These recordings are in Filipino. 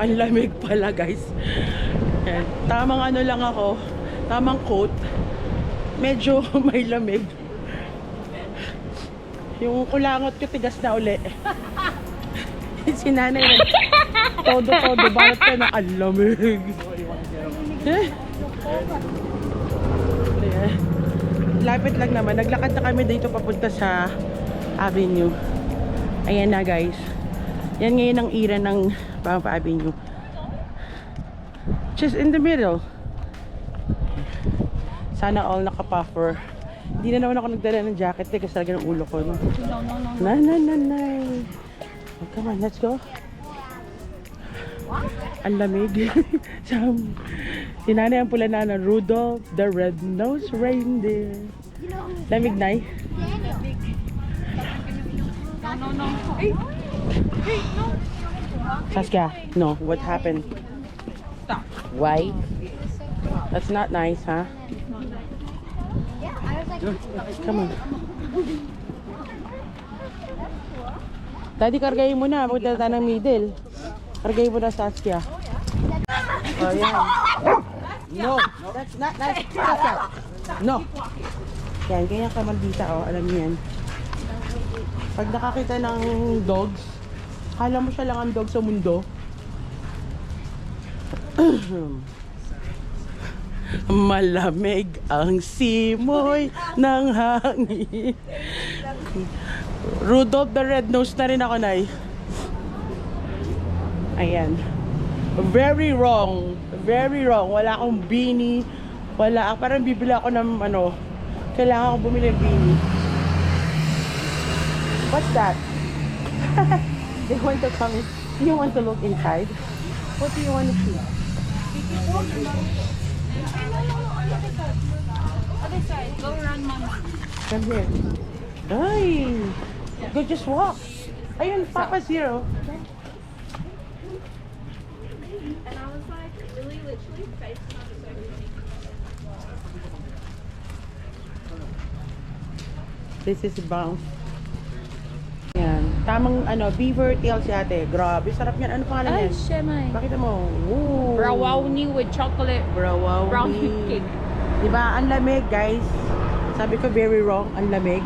Ang lamig pala guys. Yan. Tamang ano lang ako. Tamang coat. Medyo may lamig. Yung kulangot ko tigas na uli. si nanay na. Todo-todo. Bakit ka na ang lamig? Eh? Lapit lang naman. Naglakad na kami dito papunta sa Avenue. Ayan na guys. Yan ngayon ang ira ng Pampa Avenue. Just in the middle. Sana all naka-puffer. Hindi na naman ako nagdala ng jacket eh, kasi talaga ng ulo ko. No? Na na na na. Oh, come on, let's go. Ang lamig. Sam- si nanay ang pula na ng Rudolph the Red-Nosed Reindeer. Lamig na eh. Saskia, no, what happened? Why? That's not nice, huh? Come on. Daddy, kargayin mo na. Magdala tayo ng middle. Kargayin mo na, Saskia. Oh, yan. No, that's not nice. Saskia. No. Yan, ganyan ka maldita, oh. Alam niyo yan. Pag nakakita ng dogs, kala mo siya lang ang dog sa mundo. Malamig ang simoy ng hangin. Rudolph the Red-Nosed na rin ako, Nay. Ayan. Very wrong. Very wrong. Wala akong beanie. Wala. Parang bibili ako ng ano. Kailangan ko bumili ng beanie. What's that? they want to come in. Do You want to look inside? What do you want to see? Other side. Go around, mama. Come here. Ay! Go just walk. Ayun, Papa Zero. And I was like, really, literally, face This is bounce. Tamang ano, beaver tail si ate. Grabe, sarap yan. Ano pangalan Ay, yan? shemay. Bakit mo? Ooh. Brownie with chocolate. Brownie. Brownie cake. Diba? Ang lamig, guys. Sabi ko very wrong, ang lamig.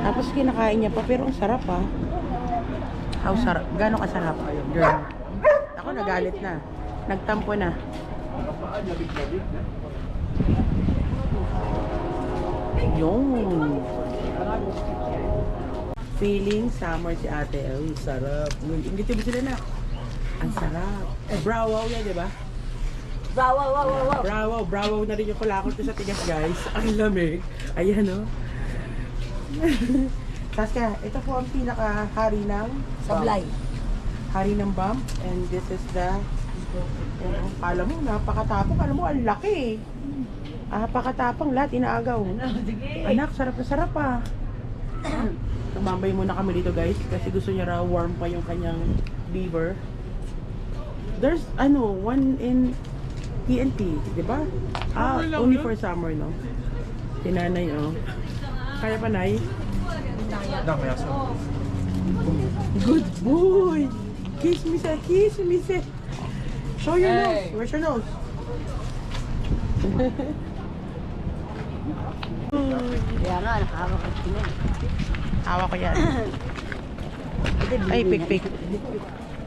Tapos kinakain niya pa, pero ang sarap ah. How sarap? Gano'ng kasarap? Girl. Ako nagalit na. Nagtampo na. Yun. Feeling summer si ate. Ay, sarap. Ingiti mo sila na. Ang sarap. Eh, browaw yan, di ba? Wow, wow, wow, wow, wow. Browaw, browaw na rin yung kulakot ko sa tigas, guys. Ang lamig. Ayan, oh. Saskia, ito po ang pinaka-hari ng Sablay. hari ng bump. And this is the, ano, kala mo, napakatapang. Kala mo, ang laki. Ah, pakatapang lahat, inaagaw. Anak, sarap na sarap ah. Tumambay muna kami dito guys kasi gusto niya raw warm pa yung kanyang beaver. There's ano, one in TNT, di ba? Ah, only for summer, no? Tinanay, oh. Kaya pa, Nay? Good boy! Kiss me, sir. Kiss me, sir. Show your nose. Where's your nose? Kaya nga, nakahawak ko Hawa ko yan. Ay, pik, pik.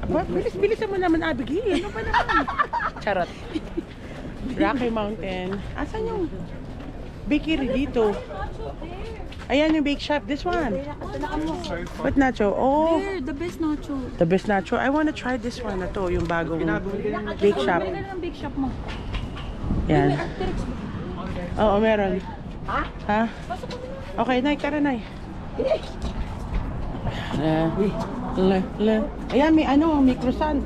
Aba, bilis, bilisan mo naman, Abigail. Ano ba naman? Charot. Rocky Mountain. Asan yung bakery dito? Ayan yung bake shop. This one. What nacho? Oh, There, the best nacho. the best nacho. I want to try this one na to, yung bagong bake shop. Ng bake shop mo. Yan. Oo, meron. Ha? Ha? Okay, Nay, tara, Nay. Eh, le, le. Ayan, may ano, may croissant.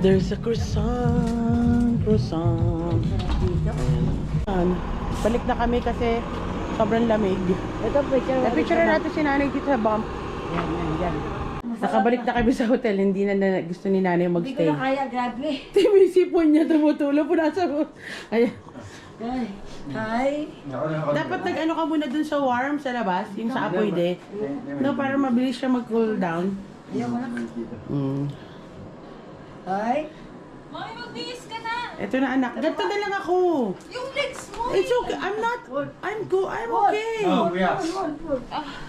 There's a croissant, croissant. Ayan. Balik na kami kasi sobrang lamig. Ito, picture. Na-picture na natin si nanay dito sa bump. Yan, yan, yan. Nakabalik na kami sa hotel. Hindi na, na gusto ni nanay Hindi ko magstay. na kaya, grabe. May sipon niya tumutulong po nasa Ayan. Ay, hi. Dapat nag-ano ka muna dun sa warm sa labas, yung sa apoy de. No, para mabilis siya mag-cool down. Ayoko na. Mm. Ay. Mami, magbihis ka na! Ito na anak. Ganito na lang ako. Yung legs mo! It's okay. I'm not. I'm go. I'm okay. Oh, kuya.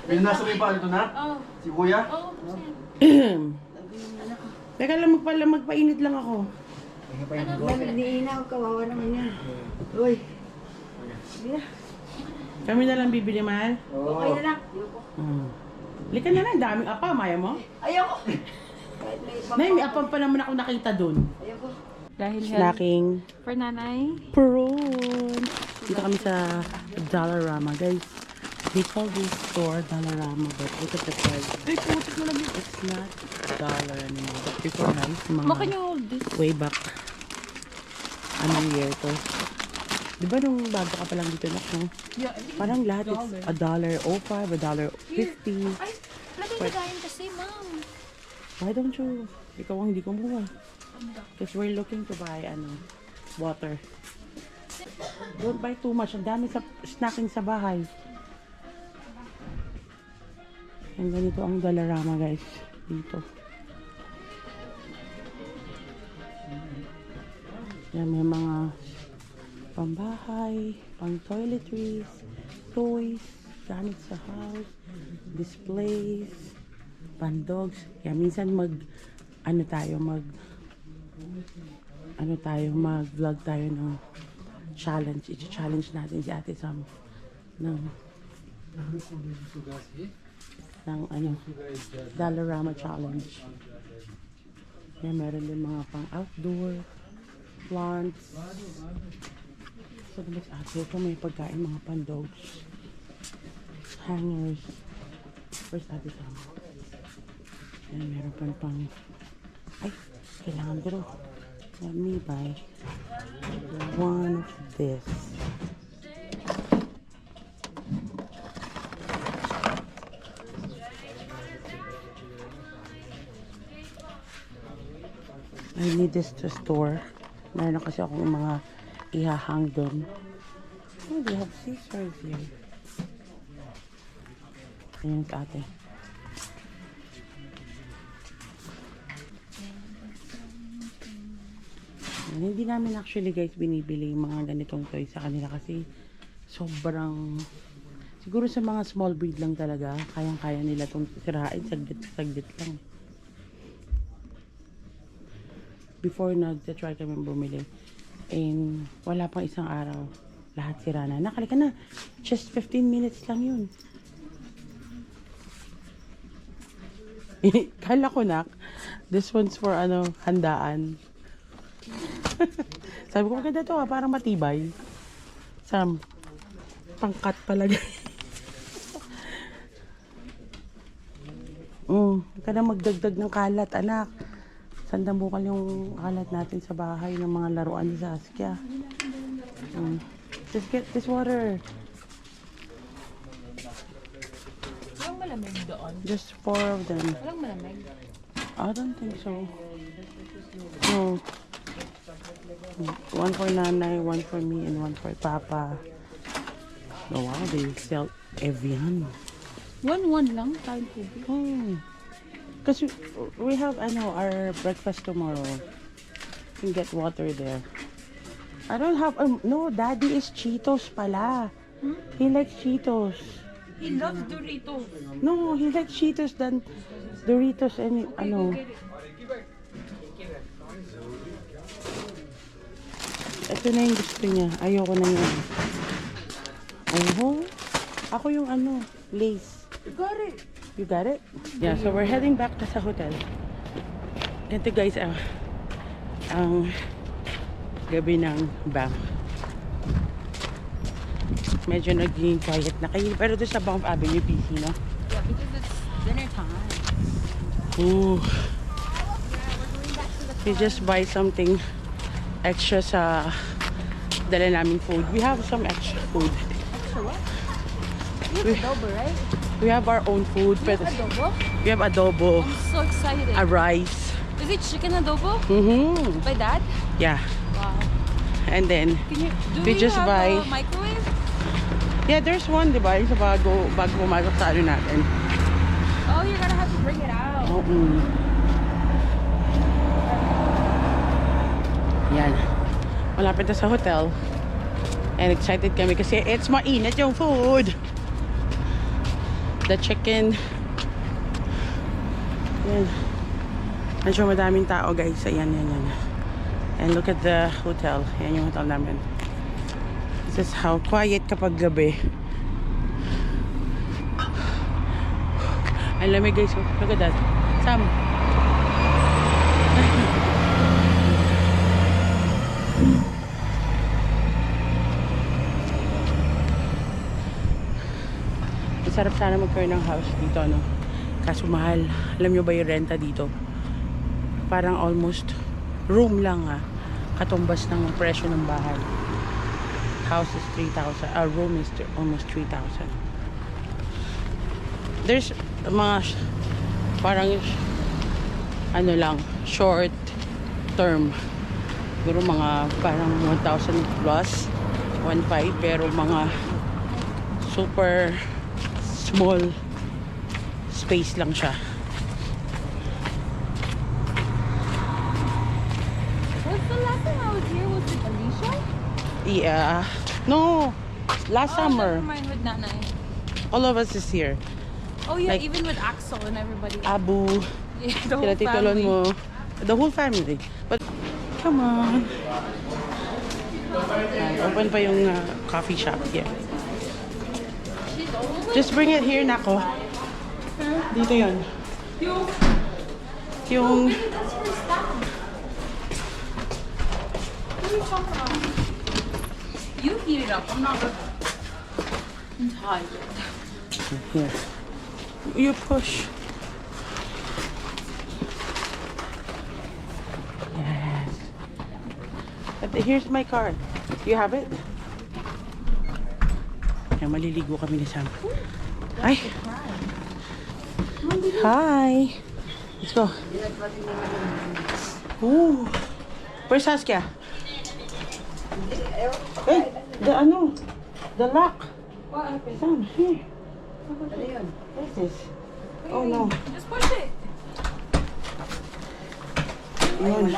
May nasa may pa ito na? Oh, Si kuya? oh, Teka lang magpala magpainit lang ako. Nag-iinaw, kawawa naman yan. Uy. Kami na lang bibili mahal. Okay na lang. Mm. Lika na lang, daming apa, maya mo. Ayoko. Nay, may apam pa naman ako nakita dun. Ayoko. Dahil Snacking. for nanay. Prawn. Dito kami sa Dollarama, guys. We call this store Dollarama, but look at the price. Ay, putik mo lang yun. It's not dollar anymore. But before guys, mga way back. Anong year to? Di ba nung bago ka pa lang dito, nak, no? Yeah, Parang lahat is a dollar oh five, a dollar fifty. Ay, lagay lagayin kasi, ma'am. Why don't you? Ikaw ang hindi kumuha. Because we're looking to buy, ano, water. Don't buy too much. Ang dami sa snacking sa bahay. And ganito ang Dollarama, guys. Dito. Yan, may mga pambahay, pang toiletries, toys, gamit sa house, displays, pandogs. Yan, minsan mag, ano tayo, mag, ano tayo, mag-vlog tayo ng challenge. I-challenge natin si Ate Sam ng ng ano, Dollarama Challenge. Yan, meron din mga pang outdoor plants. So, mas ate ito may pagkain, mga pandogs, hangers. Where's Ate Sam? Yan, meron pang pang, ay, kailangan ko. Let me buy one of this. I need this to store. Meron kasi akong mga ihahang doon. Oh, they have scissors here. Ayan sa ate. Ayan, Hindi namin actually guys binibili yung mga ganitong toys sa kanila kasi sobrang siguro sa mga small breed lang talaga kayang-kaya nila itong sirain saglit-saglit lang. Before nag-try kami bumili and wala pang isang araw lahat sira na. Nakalika na. Just 15 minutes lang yun. Kala ko nak, this one's for ano, handaan. Sabi ko, maganda to ah, parang matibay. Sam, pangkat pala guys. mm, ka na magdagdag ng kalat, anak. Sandamukal yung kalat natin sa bahay ng mga laruan ni Saskia. Mm. Just get this water. Walang malamig doon. Just four of them. Walang malamig. I don't think so. No. One for Nanay, one for me, and one for Papa. Oh wow, they sell Evian. One-one lang, tayong tubig. Oh. Because we, we have, I know, our breakfast tomorrow. You can get water there. I don't have, um, no, Daddy is Cheetos pala. He likes Cheetos. He loves Doritos. No, he likes Cheetos than Doritos and, ano. Ito na yung gusto niya. Ayoko na yun. Oh, ako yung ano, lace. Got it. You got it? Yeah, so we're heading back to sa hotel. Ito guys, ah, ang gabi ng Banff. Medyo naging quiet na kayo. Pero doon sa Banff Avenue, busy, no? Yeah, because it's dinner time. Ooh. We just buy something extra sa dala namin food. We have some extra food. Extra what? You have adobo, right? We have our own food. You have adobo? we have adobo, I'm so excited. a rice. Is it chicken adobo? Mm-hmm. By dad? Yeah. Wow. And then, you, do We you just buy- a microwave? yeah, there's one, di ba? Yung sa bago, bago pumasok sa ano natin. Oh, you're gonna have to bring it out. Oo. Yan. Malapit na sa hotel. And excited kami kasi it's mainit yung food. The chicken. Yan. Medyo madaming tao guys. Ayan, yan, yan. And look at the hotel. Yan yung hotel namin. This is how quiet kapag gabi. Ang lamig guys. oh. Look at that. Sam. Masarap sana magkaroon ng house dito, no? Kaso mahal. Alam nyo ba yung renta dito? Parang almost room lang, ha? Katumbas ng presyo ng bahay. House is 3,000. A room is almost 3,000. There's mga parang ano lang, short term. Siguro mga parang 1,000 plus, 1,500, pero mga super small space lang siya. What's the last time I was here? Was it Alicia? Yeah. No, last Oh, summer, never mind with Nanay. all of us is here. Oh yeah, Like- even with Axel and everybody. Abu, yeah, the whole family. mo, the whole family. But, come on. Ayan, open pa yung uh, coffee shop. Yeah. Just bring it here, nako. Dito yun. Yung... Yung... You heat it up. I'm not. I'm tired. Here. You push. Yes. Here's my card. You have it? Ay, maliligo kami ni Sam. Ay! Hi! Let's go. Ooh! Where's Saskia? Eh, the ano? The lock. Sam, here. Yun? What is this? Oh no. Just push it. Yun.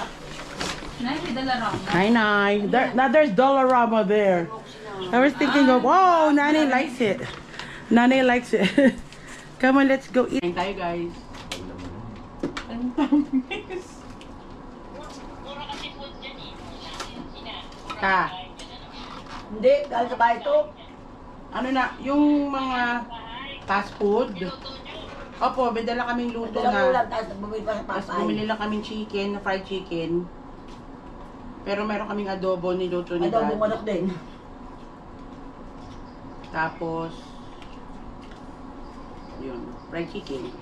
Nay, may dala raw. Hi, Nai. There, now there's Dollarama there. I was thinking of, oh, Nani likes it. Nani likes it. Come on, let's go eat. Kain tayo, guys. Ang tamis. Ta, Hindi, dahil sa bahay to. ano na, yung mga fast food. Opo, may dala kaming luto na. tapos bumili lang kaming chicken, fried chicken. Pero meron kaming adobo niluto ni Adobo Dad. manok din. Tapos, yun, fried chicken.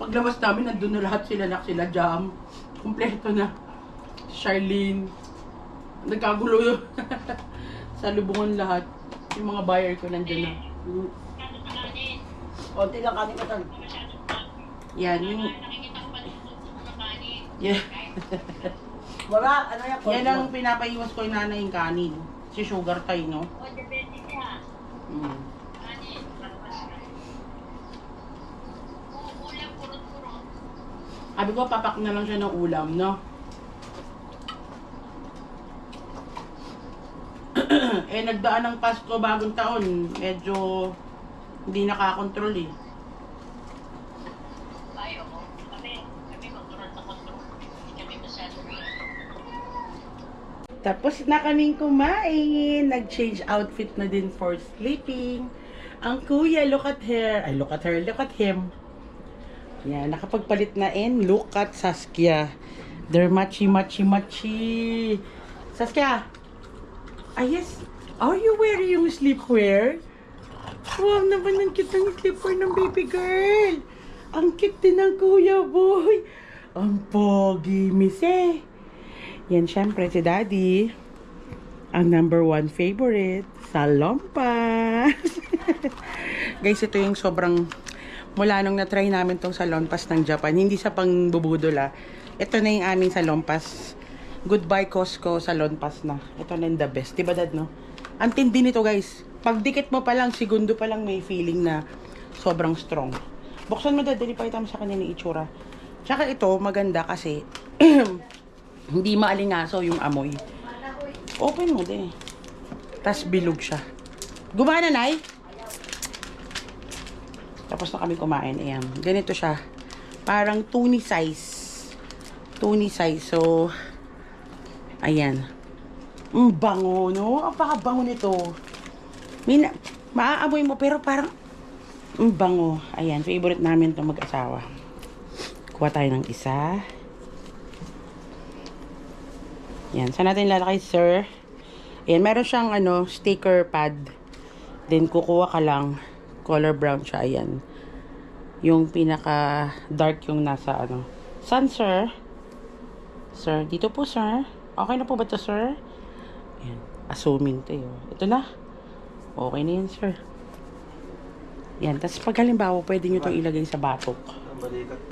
Paglabas namin, nandun na lahat sila, nak sila jam. Kompleto na. Charlene. Nagkagulo yun. Sa lubungan lahat. Yung mga buyer ko nandun na. Mm. Konti lang kanin ko tan. Yan, yung... Yeah. Wala, ano yan? Yan ang pinapaiwas ko yung nanay yung kanin. Si sugar tayo, no? Mm. Sabi ko, papak na lang siya ng ulam, no? eh, nagdaan ng Pasko bagong taon. Medyo hindi nakakontrol eh. Tapos na kaming kumain. Nag-change outfit na din for sleeping. Ang kuya, look at her. Ay, look at her, look at him. Yan, nakapagpalit na in. Look at Saskia. They're matchy, matchy, matchy. Saskia! Ay, yes. Are you wearing yung sleepwear? Wow naman ang cute ng sleepwear ng baby girl. Ang cute din ng kuya boy. Ang pogi, miss eh. Yan, syempre, si Daddy. Ang number one favorite, Salompas. Guys, ito yung sobrang mula nung na-try namin tong Salompas ng Japan. Hindi sa pang bubudol ah. Ito na yung aming Salompas. Goodbye Costco Salonpas na. Ito na yung the best. Diba dad, no? Ang tindi nito guys. Pag dikit mo pa lang, segundo pa lang may feeling na sobrang strong. Buksan mo dadali pa mo sa kanila yung itsura. Tsaka ito, maganda kasi hindi maalingaso yung amoy. Open mo din. Tapos bilog siya. Gumana, Nay? Tapos na kami kumain. Ayan. Ganito siya. Parang tuni size. Tuni size. So, ayan. Ang bango, no? Ang pakabango nito. Mina, maaamoy mo, pero parang ang bango. Ayan, favorite namin itong mag-asawa. Kuha tayo ng isa. Yan, saan natin lalakay, sir? Ayan, meron siyang ano, sticker pad. Then, kukuha ka lang. Color brown siya, ayan. Yung pinaka dark yung nasa ano. Saan, sir? Sir, dito po, sir. Okay na po ba to, sir? Ayan, assuming to yun. Ito na. Okay na yan, sir. Yan, tapos pag halimbawa, pwede nyo itong ilagay sa batok.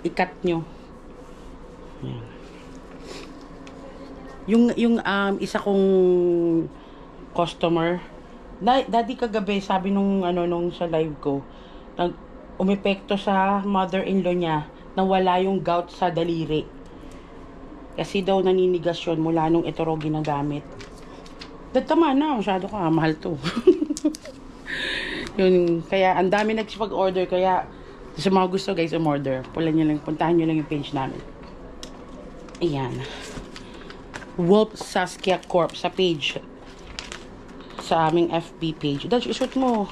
I-cut nyo. Yan. Yung, yung um, isa kong customer, da, daddy kagabi, sabi nung, ano, nung sa live ko, nag, umepekto sa mother-in-law niya na wala yung gout sa daliri. Kasi daw naninigas yun mula nung ito raw ginagamit. Dad, tama na, masyado ka, mahal to. yun, kaya ang dami nagsipag-order, kaya sa mga gusto guys, umorder. Pulan nyo lang, puntahan nyo lang yung page namin. Ayan. Wolf Saskia Corp sa page. Sa aming FB page. Dad, shoot mo.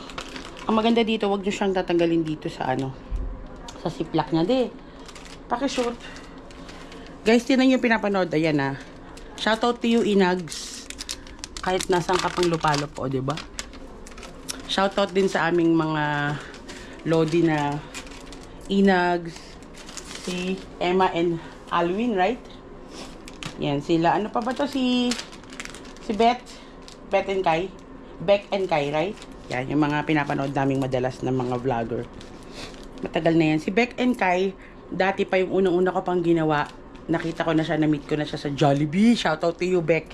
Ang maganda dito, wag nyo siyang tatanggalin dito sa ano. Sa siplak niya, de. Pakishoot. Guys, tinan yung pinapanood. Ayan ah. Shoutout to you, Inags. Kahit nasang ka pang lupalop o, di ba? Shoutout din sa aming mga Lodi na Inags, si Emma and Alwin, right? Yan, sila. Ano pa ba to? Si, si Beth? Beth and Kai? Beck and Kai, right? Yan, yung mga pinapanood naming madalas ng mga vlogger. Matagal na yan. Si Beck and Kai, dati pa yung unang-una ko pang ginawa. Nakita ko na siya, na-meet ko na siya sa Jollibee. Shoutout to you, Beck.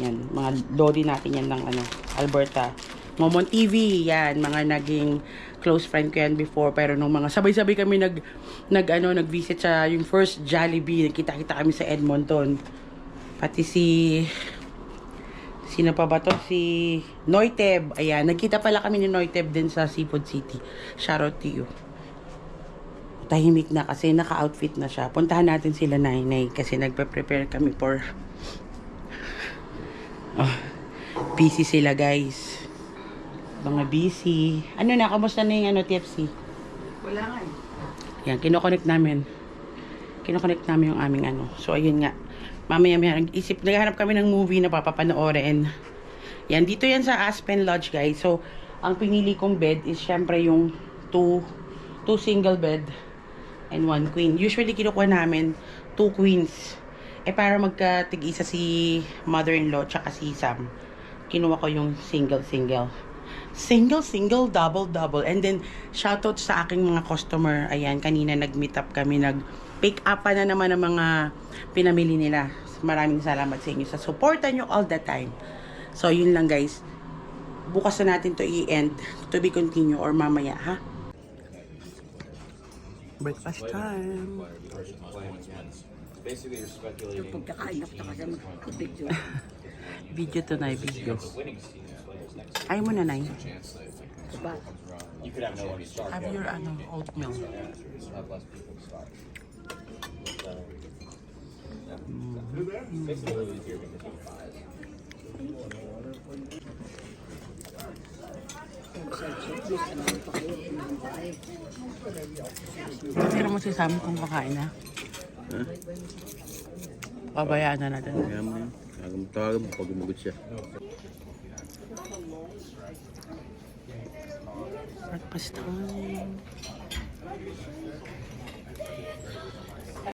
Yan, mga lodi natin yan ng ano, Alberta. Momon TV, yan, mga naging close friend ko yan before. Pero nung mga sabay-sabay kami nag, nag ano, nag-visit sa yung first Jollibee, nagkita-kita kami sa Edmonton. Pati si, sino pa ba to? Si Noiteb. Ayan, nagkita pala kami ni Noiteb din sa Seafood City. Shoutout to you. Tahimik na kasi naka-outfit na siya. Puntahan natin sila Nainay kasi nagpe-prepare kami for Oh, busy sila guys. Mga busy. Ano na, kamusta na yung ano, TFC? Wala nga eh. Yan, kinoconnect namin. Kinoconnect namin yung aming ano. So, ayun nga. Mamaya maya, nag-isip, naghahanap kami ng movie na papapanoorin. Yan, dito yan sa Aspen Lodge, guys. So, ang pinili kong bed is syempre yung two, two single bed and one queen. Usually, kinukuha namin two queens. Eh, para magkatig-isa si mother-in-law tsaka si Sam, kinuha ko yung single-single. Single, single, double, double. And then, shoutout sa aking mga customer. Ayan, kanina nag-meet up kami. Nag-pick up pa na naman ng mga pinamili nila. Maraming salamat sa inyo sa supportan nyo all the time. So, yun lang guys. Bukas na natin to i-end. To be continue or mamaya, ha? Breakfast time. Basically, you're speculating. Pagkakain ako kasi mag-picture. Video to na video. Ay mo na, Nay. Diba? You could have no one start. Have your ano, oatmeal. Have less people start. Makes it a little easier because you have five. Pero mo si Sam kung kakain na. Pabayaan na natin. Kaya mo yun. Agam tawagan mo pag gumagot siya. Breakfast time.